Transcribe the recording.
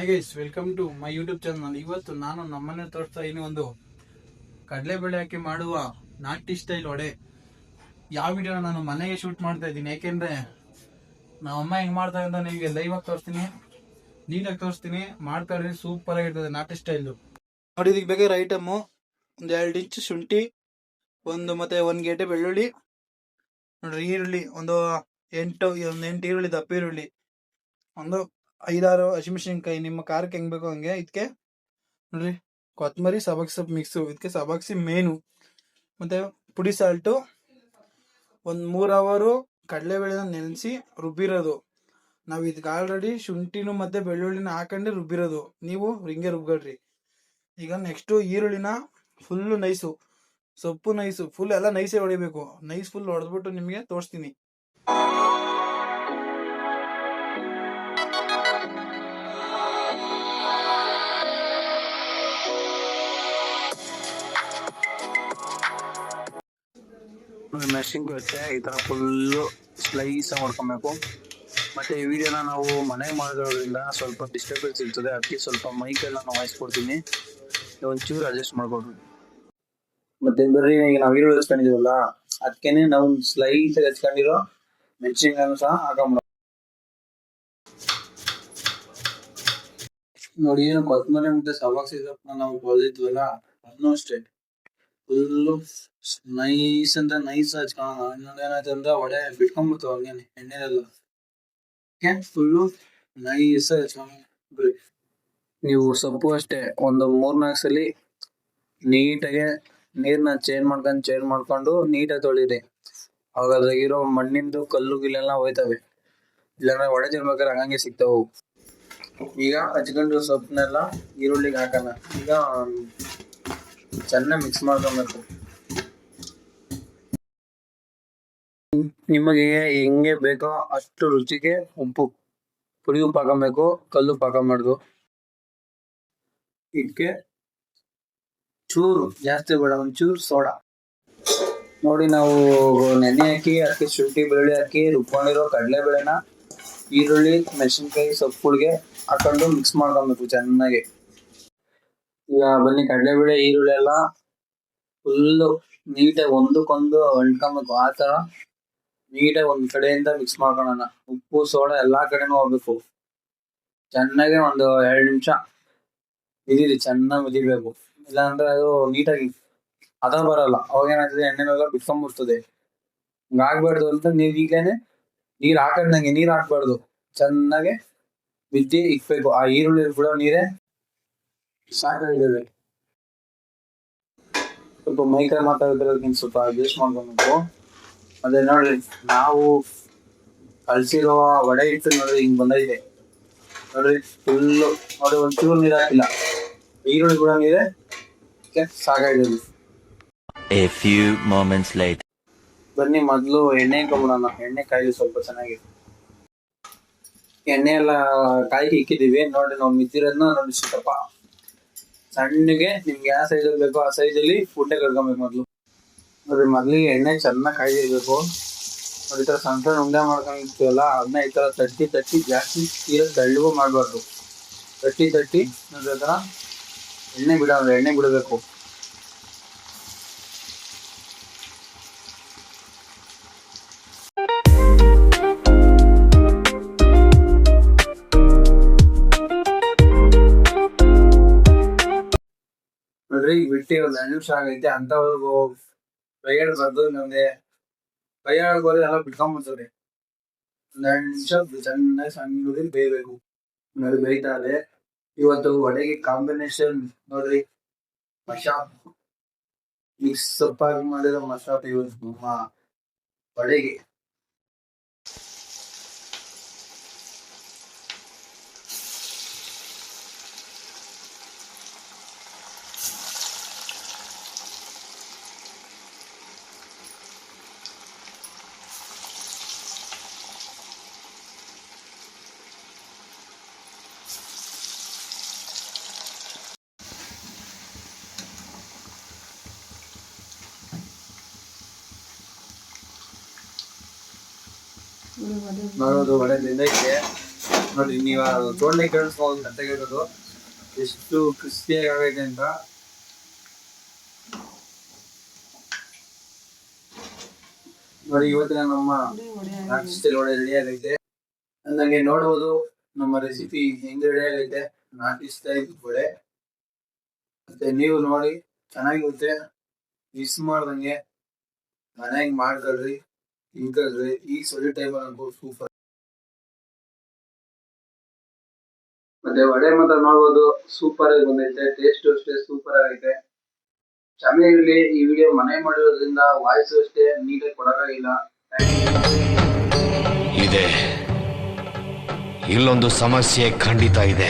Hi guys welcome to my YouTube channel ಇವತ್ತು ನಾನು ನಮ್ಮನೆ ತೋರಿಸ್ತಾ ಇದ್ದೀನಿ ಒಂದು ಕಡಲೆಬೇಳೆ ಹಾಕಿ ಮಾಡುವ ನಾಟಿ ಸ್ಟೈಲ್ ಒಡೆ ಯಾವ ವಿಡಿಯೋ ನಾನು ಮನೆಗೆ ಶೂಟ್ ಮಾಡ್ತಾ ಇದ್ದೀನಿ? ಯಾಕೆಂದ್ರೆ ನಮ್ಮ ಅಮ್ಮ ಹೆಂಗೆ ಮಾಡ್ತಾರೆ ಅಂತ ನಿಮಗೆ ಲೈವ್ ಆಗಿ ತೋರಿಸ್ತೀನಿ. ನೀಟಾಗಿ ತೋರಿಸ್ತೀನಿ. ಮಾಡ್ತಾ ಇದ್ದೀನಿ ಸೂಪರ್ ಆಗಿರ್ತದೆ ನಾಟಿ ಸ್ಟೈಲು ನೋಡಿ, ಇದಕ್ಕೆ ಬೇಕಾಗಿರೋ ಐಟಮು ಒಂದು ಎರಡು ಇಂಚು ಶುಂಠಿ, ಒಂದು ಮತ್ತೆ ಒಂದು ಗೇಟೆ ಬೆಳ್ಳುಳ್ಳಿ, ನೋಡ್ರಿ ಈರುಳ್ಳಿ, ಒಂದು ಎಂಟು ಒಂದು ಎಂಟು ಈರುಳ್ಳಿ ದಪ್ಪ ಈರುಳ್ಳಿ, ಒಂದು ಐದಾರು ಹಸಿಮೆಣಸಿನ್ಕಾಯಿ ನಿಮ್ಮ ಖಾರಕ್ಕೆ ಹೆಂಗ್ ಬೇಕೋ ಹಂಗೆ ಇದಕ್ಕೆ ನೋಡ್ರಿ ಕೊತ್ತಂಬರಿ ಸಬಕ್ ಸೊಪ್ಪು ಮಿಕ್ಸು ಇದಕ್ಕೆ ಸಬಕ್ಸಿ ಮೇನು. ಮತ್ತೆ ಪುಡಿ ಸಾಲ್ಟು ಒಂದು ಮೂರು ಅವರು ಕಡಲೆಬೇಳೆನ ನೆನೆಸಿ ರುಬ್ಬಿರೋದು. ನಾವು ಇದಕ್ಕೆ ಆಲ್ರೆಡಿ ಶುಂಠಿನೂ ಮತ್ತೆ ಬೆಳ್ಳುಳ್ಳಿನ ಹಾಕೊಂಡು ರುಬ್ಬಿರೋದು. ನೀವು ಹಿಂಗೆ ರುಬ್ಕೊಳ್ರಿ. ಈಗ ನೆಕ್ಸ್ಟು ಈರುಳ್ಳಿನ ಫುಲ್ಲು ನೈಸು ಸೊಪ್ಪು ನೈಸು ಫುಲ್ ಎಲ್ಲ ನೈಸೇ ಹೊಡಿಬೇಕು. ನೈಸ್ ಫುಲ್ ಹೊಡೆದ್ಬಿಟ್ಟು ನಿಮಗೆ ತೋರಿಸ್ತೀನಿ. ಮೆಷಿಂಗ್ ಇರುತ್ತೆ ಈ ಥರ ಫುಲ್ಲು ಸ್ಲೈಸ್ ಮಾಡ್ಕೊಬೇಕು. ಮತ್ತೆ ಈ ವಿಡಿಯೋನ ನಾವು ಮನೆಗೆ ಮಾಡಿರೋದ್ರಿಂದ ಸ್ವಲ್ಪ ಡಿಸ್ಟರ್ಬೆನ್ಸ್ ಇರ್ತದೆ, ಅದಕ್ಕೆ ಸ್ವಲ್ಪ ಮೈಕೆಲ್ಲ ನಾವು ವಾಯಿಸ್ಕೊಡ್ತೀನಿ ಒಂಚೂರು ಅಡ್ಜಸ್ಟ್ ಮಾಡ್ಕೊಡ್ರಿ. ಮತ್ತೆ ಬರ್ರಿ ಈಗ ನಾವು ಈರುಳ್ಳಿ ಹಚ್ಕೊಂಡಿದೀವಲ್ಲ ಅದಕ್ಕೇನೆ ನಾವು ಸ್ಲೈಸ್ ಹಚ್ಕೊಂಡಿರೋ ಅನ್ನು ಸಹ ಹಾಕೊಂಬಿಡ ನೋಡಿ, ಏನು ಕೊತ್ತಂಬರಿ ಮತ್ತೆ ಸವಾಕ್ಸಿ ಸೊಪ್ಪನ್ನ ನಾವು ಕೊಲ್ದಿದ್ವಲ್ಲ ಅದನ್ನೂ ಅಷ್ಟೇ. ಫುಲ್ಲು ನೈಸ್ ಅಂದ್ರೆ ನೈಸ್ ಇನ್ನೊಂದು ಏನಾಯ್ತು ಅಂದ್ರೆ ಒಡೆ ಎಣ್ಣೆ ಹಂಗೇನೆ ಓಕೆ ಫುಲ್ಲು ನೈಸ್ ನೀವು ಸೊಪ್ಪು ಅಷ್ಟೇ, ಒಂದು ಮೂರ್ನಾಲ್ಕು ಸಲ ನೀಟಾಗೆ ನೀರ್ನ ಚೇಂಜ್ ಮಾಡ್ಕೊಂಡು ಚೇಂಜ್ ಮಾಡ್ಕೊಂಡು ನೀಟಾಗಿ ತೊಳಿರಿ ಅವಾಗ ಅದ್ರಾಗಿರೋ ಮಣ್ಣಿಂದು ಕಲ್ಲು ಗಿಲ್ಲೆಲ್ಲ ಹೋಯ್ತವೆ. ಇಲ್ಲಾಂದ್ರೆ ಒಡೆ ತಿನ್ಬೇಕಾದ್ರೆ ಹಂಗಂಗೆ ಸಿಗ್ತಾವು. ಈಗ ಹಚ್ಕೊಂಡು ಸೊಪ್ಪನ್ನೆಲ್ಲ ಈರುಳ್ಳಿಗೆ ಹಾಕೋಣ. ಈಗ ಚೆನ್ನಾಗಿ ಮಿಕ್ಸ್ ಮಾಡ್ಕೊಬೇಕು ನಿಮಗೆ ಹೆಂಗೆ ಬೇಕೋ ಅಷ್ಟು ರುಚಿಗೆ ಉಪ್ಪು, ಪುಡಿ ಉಪ್ಪು ಹಾಕೊಬೇಕು ಕಲ್ಲು ಉಪ್ಪು ಹಾಕೊಂಬಾರ್ದು ಇದಕ್ಕೆ ಚೂರು, ಜಾಸ್ತಿ ಬೇಡ, ಒಂಚೂರು ಸೋಡಾ. ನೋಡಿ ನಾವು ನೆನೆ ಹಾಕಿ, ಅದಕ್ಕೆ ಶುಂಠಿ, ಬೆಳ್ಳುಳ್ಳಿ ಹಾಕಿ, ರುಬ್ಕೊಂಡಿರೋ ಕಡಲೆಬೇಳೆನ, ಈರುಳ್ಳಿ, ಮೆಣಸಿನ್ಕಾಯಿ ಸೊಪ್ಪುಗಳಿಗೆ ಹಾಕೊಂಡು ಮಿಕ್ಸ್ ಮಾಡ್ಕೊಬೇಕು ಚೆನ್ನಾಗಿ. ಈಗ ಬನ್ನಿ ಕಡಲೆಬೇಳೆ ಈರುಳ್ಳಿ ಎಲ್ಲ ಫುಲ್ಲು ನೀಟಾಗಿ ಒಂದಕ್ಕೊಂದು ಅಂಟ್ಕೊಬೇಕು ಆ ಥರ ನೀಟಾಗಿ ಒಂದು ಕಡೆಯಿಂದ ಮಿಕ್ಸ್ ಮಾಡ್ಕೊಳ್ಳೋಣ ಉಪ್ಪು, ಸೋಡ ಎಲ್ಲ ಕಡೆನೂ ಹೋಗ್ಬೇಕು. ಚೆನ್ನಾಗಿ ಒಂದು ಎರಡು ನಿಮಿಷ ಇದಿರಿ ಚೆನ್ನಾಗಿ ಇದಿರ್ಬೇಕು ಇಲ್ಲಾಂದ್ರೆ ಅದು ನೀಟಾಗಿ ಅದ ಬರಲ್ಲ. ಅವಾಗ ಏನಾಗ್ತದೆ, ಎಣ್ಣೆನೆಲ್ಲ ಬಿಟ್ಕೊಂಡ್ಬಿಡ್ತದೆ ಹಂಗಾಗ್ಬಾರ್ದು ಅಂತ ನೀರು ಈಗಲೇ ನೀರು ಹಾಕಂದಂಗೆ ನೀರು ಹಾಕ್ಬಾರ್ದು. ಚೆನ್ನಾಗೆ ಬಿದ್ದಿ ಇಕ್ಬೇಕು. ಆ ಈರುಳ್ಳಿ ಬಿಡೋ ನೀರೇ ಸಾಕಾಗಿದೆ ಸ್ವಲ್ಪ ಮೈಕ್ರ ಮಾತಾಡೋದ್ರಕ್ಕಿಂತ ಸ್ವಲ್ಪ ಅಡ್ಜಸ್ಟ್ ಮಾಡ್ಕೊಬೇಕು. ಅದೇ ನೋಡ್ರಿ ನಾವು ಕಳ್ಸಿರೋ ವಡೆ ಹಿಟ್ಟು ನೋಡ್ರಿ ಹಿಂಗ್ ಬಂದಿದೆ ನೋಡ್ರಿ ಫುಲ್ಲು ನೋಡಿ ಒಂಚೂರು ನೀರು ಹಾಕಿಲ್ಲ. ಈರುಳ್ಳಿ ಕೂಡ ನೀರೆ ಸಾಕಾಗಿದೆ A few moments later. ಬನ್ನಿ ಮೊದಲು ಎಣ್ಣೆ ಇಟ್ಕೊಂಬಿಡೋಣ ಎಣ್ಣೆ ಕಾಯಿಲಿ ಸ್ವಲ್ಪ ಚೆನ್ನಾಗಿ. ಎಣ್ಣೆ ಎಲ್ಲ ಕಾಯಿ ಇಕ್ಕಿದೀವಿ ನೋಡಿ ನಾವು ಮಿದ್ದಿರೋದನ್ನ ನೋಡಿ ಸಿಕ್ಕಪ್ಪ ಸಣ್ಣಗೆ ನಿಮ್ಗೆ ಯಾವ ಸೈಜಲ್ಲಿ ಬೇಕೋ ಆ ಸೈಜಲ್ಲಿ ಉಂಡೆ ಕಟ್ಕೊಬೇಕು ಮೊದಲು. ನೋಡ್ರಿ ಮೊದಲಿಗೆ ಎಣ್ಣೆ ಚೆನ್ನಾಗಿ ಕಾಯಿಬೇಕು ನೋಡಿ ಈ ಥರ ಸಣ್ಣ ಸಣ್ಣ ಉಂಡೆ ಮಾಡ್ಕೊಂಡಿರ್ತೀವಲ್ಲ, ಅದನ್ನ ಈ ಥರ ತಟ್ಟಿ ತಟ್ಟಿ ಜಾಸ್ತಿ ಸ್ಟೀಲ್ ತಳ್ಳಿಗೂ ಮಾಡಬಾರ್ದು. ತಟ್ಟಿ ತಟ್ಟಿ ನೋಡ್ರಿ ಥರ ಎಣ್ಣೆ ಬಿಡ ಎಣ್ಣೆ ಬಿಡಬೇಕು. ಬಿಟ್ಟು ಒಂದು ಎರಡು ನಿಮಿಷ ಆಗೈತೆ. ಅಂತವ್ರಿಗೂ ಕೈಯಾಡಬಾರ್ದು ನಮ್ಗೆ ಬರೋದು ಎಲ್ಲ ಬಿಟ್ಕೊಂಬರ್ತವ್ರಿ ಒಂದ್ ಎರಡು ನಿಮಿಷ ಚೆನ್ನಾಗಿ ಸಣ್ಣ ಬೇಯಬೇಕು. ನೋಡಿ ಬೇಯ್ತಾ ಇದೆ. ಇವತ್ತು ಒಡೆಗೆ ಕಾಂಬಿನೇಷನ್ ನೋಡ್ರಿ. ಮಶಾಪ್ ಮಿಕ್ಸ್ ಸೊಪ್ಪಾಗಿ ಮಾಡಿರೋ ಮಶಾಪ್ ಯೂಸ್ ವಡೆಗೆ ನೋಡೋದು ವಡೆ ಇದೆ. ನೋಡಿ, ನೀವು ತೋಡ್ಲೆ ಕೇಳಿಸ್ಬೋದು ಕತೆಗಿರೋದು ಎಷ್ಟು ಕ್ರಿಸ್ಪಿಯಾಗಿ ಆಗೈತೆ ಅಂತ. ನೋಡಿ, ಇವತ್ತಿನ ನಮ್ಮ ನಾಟಿ ಸ್ಟೈಲ್ ಒಳ್ಳೆ ರೆಡಿ ಆಗೈತೆ. ನನಗೆ ನೋಡ್ಬೋದು, ನಮ್ಮ ರೆಸಿಪಿ ಹೆಂಗ್ ರೆಡಿ ಆಗೈತೆ. ನಾಟಿ ಸ್ಟೈಲ್ ಮತ್ತೆ ನೀವು ನೋಡಿ, ಚೆನ್ನಾಗಿರುತ್ತೆ. ಮಿಸ್ ಮಾಡ್ದಂಗೆ. ಮನೆಗೆ ಮಾಡ್ಕೊಳ್ರಿ. ತಿನ್ಕೊಳ್ರಿ ಈ ಸೊಳ್ಳೆ ಟೈಮಲ್ಲಿ ಅನ್ಬೋದು ಸೂಪರ್. ಮತ್ತೆ ವಡೆ ಮಾತ್ರ ನೋಡ್ಬೋದು ಸೂಪರ್ ಆಗಿ ಬಂದೈತೆ ಟೇಸ್ಟ್ ಅಷ್ಟೇ ಸೂಪರ್ ಆಗೈತೆ. ಕ್ಷಮೆ ಇರಲಿ ಈ ವಿಡಿಯೋ ಮನೆ ಮಾಡಿರೋದ್ರಿಂದ ವಾಯ್ಸ್ ಅಷ್ಟೇ ನೀಟಾಗಿ ಕೊಡೋಕ್ಕಾಗಿಲ್ಲ ಇದೆ. ಇಲ್ಲೊಂದು ಸಮಸ್ಯೆ ಖಂಡಿತ ಇದೆ.